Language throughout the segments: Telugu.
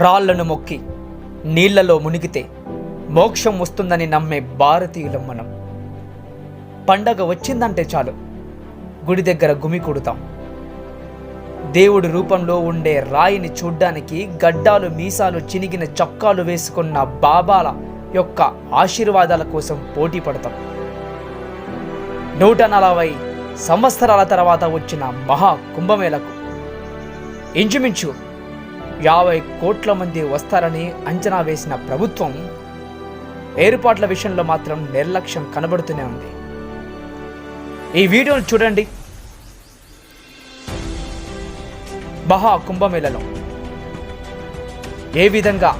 రాళ్ళను మొక్కి నీళ్ళలో మునిగితే మోక్షం వస్తుందని నమ్మే భారతీయులం మనం. పండగ వచ్చిందంటే చాలు గుడి దగ్గర గుమి కొడుతాం. దేవుడి రూపంలో ఉండే రాయిని చూడ్డానికి గడ్డాలు మీసాలు చినిగిన చొక్కాలు వేసుకున్న బాబాల యొక్క ఆశీర్వాదాల కోసం పోటీ పడతాం. నూట నలభై సంవత్సరాల తర్వాత వచ్చిన మహా కుంభమేళకు. ఇంచుమించు యాభై కోట్ల మంది వస్తారని అంచనా వేసిన ప్రభుత్వం ఏర్పాట్ల విషయంలో మాత్రం నిర్లక్ష్యం కనబడుతూనే ఉంది. ఈ వీడియోను చూడండి. మహా కుంభమేళలో ఏ విధంగా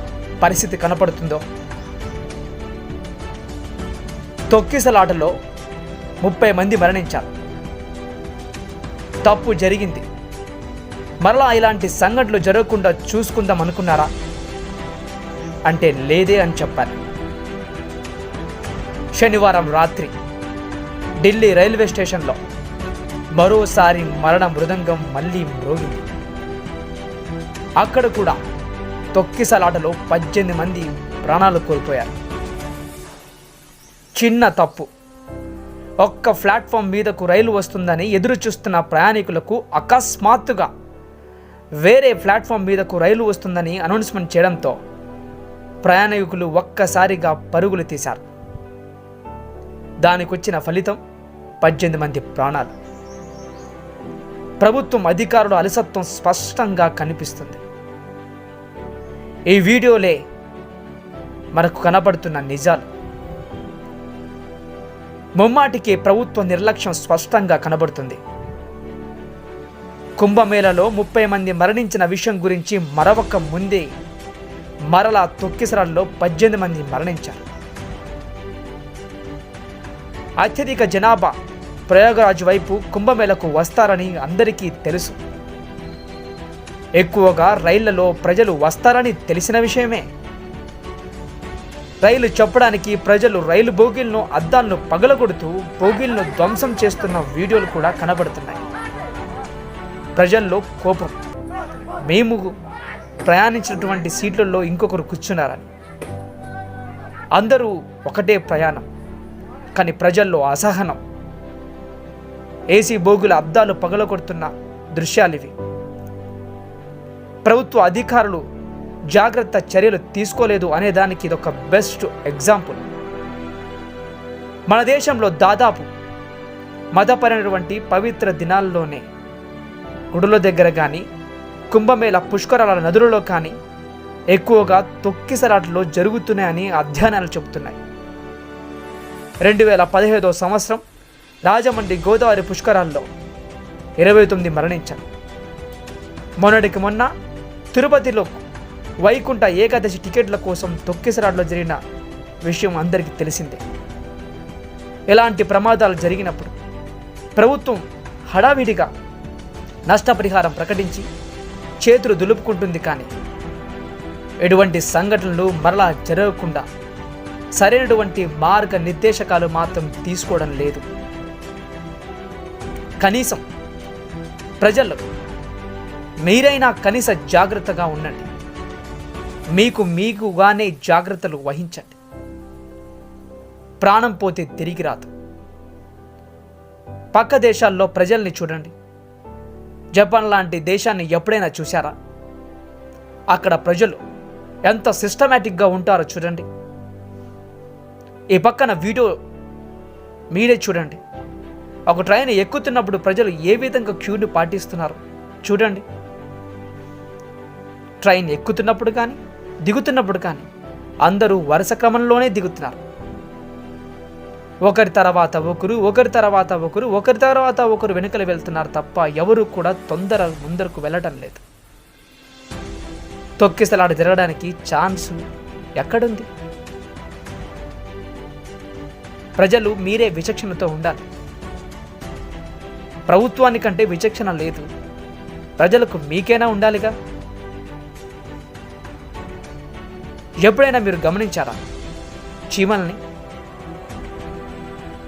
పరిస్థితి కనపడుతుందో. తొక్కిసలాటలో ముప్పై మంది మరణించారు. తప్పు జరిగింది. మరలా ఇలాంటి సంఘటనలు జరగకుండా చూసుకుందాం అనుకున్నారా? అంటే లేదే అని చెప్పారు. శనివారం రాత్రి ఢిల్లీ రైల్వే స్టేషన్లో మరోసారి మరణ మృదంగం మళ్ళీ మ్రోగింది. అక్కడ కూడా తొక్కిసలాటలో పద్దెనిమిది మంది ప్రాణాలు కోల్పోయారు. చిన్న తప్పు. ఒక్క ప్లాట్ఫామ్ మీదకు రైలు వస్తుందని ఎదురు చూస్తున్న ప్రయాణికులకు అకస్మాత్తుగా వేరే ప్లాట్ఫామ్ మీదకు రైలు వస్తుందని అనౌన్స్మెంట్ చేయడంతో ప్రయాణికులు ఒక్కసారిగా పరుగులు తీశారు. దానికొచ్చిన ఫలితం పద్దెనిమిది మంది ప్రాణాలు. ప్రభుత్వం అధికారుల అలసత్వం స్పష్టంగా కనిపిస్తుంది. ఈ వీడియోలే మనకు కనబడుతున్న నిజాలు. ముమ్మాటికి ప్రభుత్వ నిర్లక్ష్యం స్పష్టంగా కనబడుతుంది. కుంభమేళలో ముప్పై మంది మరణించిన విషయం గురించి మరొక ముందే మరలా తొక్కిసరాల్లో పద్దెనిమిది మంది మరణించారు. అత్యధిక జనాభా ప్రయాగరాజ్ వైపు కుంభమేళకు వస్తారని అందరికీ తెలుసు. ఎక్కువగా రైళ్ళలో ప్రజలు వస్తారని తెలిసిన విషయమే. రైలు చెప్పడానికి ప్రజలు రైలు బోగిలను అద్దాలను పగలగొడుతూ బోగిలను ధ్వంసం చేస్తున్న వీడియోలు కూడా కనబడుతున్నాయి. ప్రజల్లో కోపం. మేము ప్రయాణించినటువంటి సీట్లలో ఇంకొకరు కూర్చున్నారని. అందరూ ఒకటే ప్రయాణం. కానీ ప్రజల్లో అసహనం. ఏసీ బోగుల అద్దాలు పగలగొడుతున్న దృశ్యాలు ఇవి. ప్రభుత్వ అధికారులు జాగ్రత్త చర్యలు తీసుకోలేదు అనే దానికి ఇదొక బెస్ట్ ఎగ్జాంపుల్. మన దేశంలో దాదాపు మతపరమైనటువంటి పవిత్ర దినాల్లోనే గుడుల దగ్గర కానీ కుంభమేళ పుష్కరాల నదులలో కానీ ఎక్కువగా తొక్కిసలాటలు జరుగుతున్నాయని అధ్యయనాలు చెబుతున్నాయి. రెండు వేల పదిహేదో సంవత్సరం రాజమండ్రి గోదావరి పుష్కరాల్లో ఇరవై తొమ్మిది మరణించారు. మొన్నటికి మొన్న తిరుపతిలో వైకుంఠ ఏకాదశి టికెట్ల కోసం తొక్కిసలాటలో జరిగిన విషయం అందరికీ తెలిసిందే. ఎలాంటి ప్రమాదాలు జరిగినప్పుడు ప్రభుత్వం హడావిడిగా నష్టపరిహారం ప్రకటించి చేతులు దులుపుకుంటుంది కానీ ఎటువంటి సంఘటనలు మరలా జరగకుండా సరైనటువంటి మార్గ నిర్దేశకాలు మాత్రం తీసుకోవడం లేదు. కనీసం ప్రజలు మీరైనా కనీస జాగ్రత్తగా ఉండండి. మీకు మీకుగానే జాగ్రత్తలు వహించండి. ప్రాణం పోతే తిరిగి రాదు. పక్క దేశాల్లో ప్రజల్ని చూడండి. జపాన్ లాంటి దేశాన్ని ఎప్పుడైనా చూశారా? అక్కడ ప్రజలు ఎంత సిస్టమేటిక్గా ఉంటారో చూడండి. ఈ పక్కన వీడియో మీరే చూడండి. ఒక ట్రైన్ ఎక్కుతున్నప్పుడు ప్రజలు ఏ విధంగా క్యూని పాటిస్తున్నారు చూడండి. ట్రైన్ ఎక్కుతున్నప్పుడు కానీ దిగుతున్నప్పుడు కానీ అందరూ వరుస క్రమంలోనే దిగుతున్నారు. ఒకరి తర్వాత ఒకరు ఒకరి తర్వాత ఒకరు ఒకరి తర్వాత ఒకరు వెనుకలు వెళ్తున్నారు తప్ప ఎవరు కూడా తొందర ముందరకు వెళ్ళటం లేదు. తొక్కిసలాడు జరగడానికి ఛాన్స్ ఎక్కడుంది? ప్రజలు మీరే విచక్షణతో ఉండాలి. ప్రభుత్వానికంటే విచక్షణ లేదు. ప్రజలకు మీకైనా ఉండాలిగా? ఎప్పుడైనా మీరు గమనించారా? చీమల్ని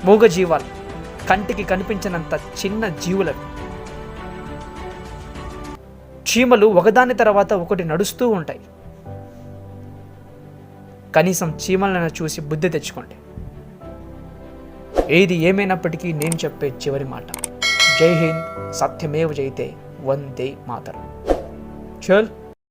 మూగజీవాలు కంటికి కనిపించినంత చిన్న జీవులవి. చీమలు ఒకదాని తర్వాత ఒకటి నడుస్తూ ఉంటాయి. కనీసం చీమలను చూసి బుద్ధి తెచ్చుకోండి. ఏది ఏమైనప్పటికీ నేను చెప్పే చివరి మాట. జై హింద్ సత్యమేవ జైతే వందే మాతరం. చల్.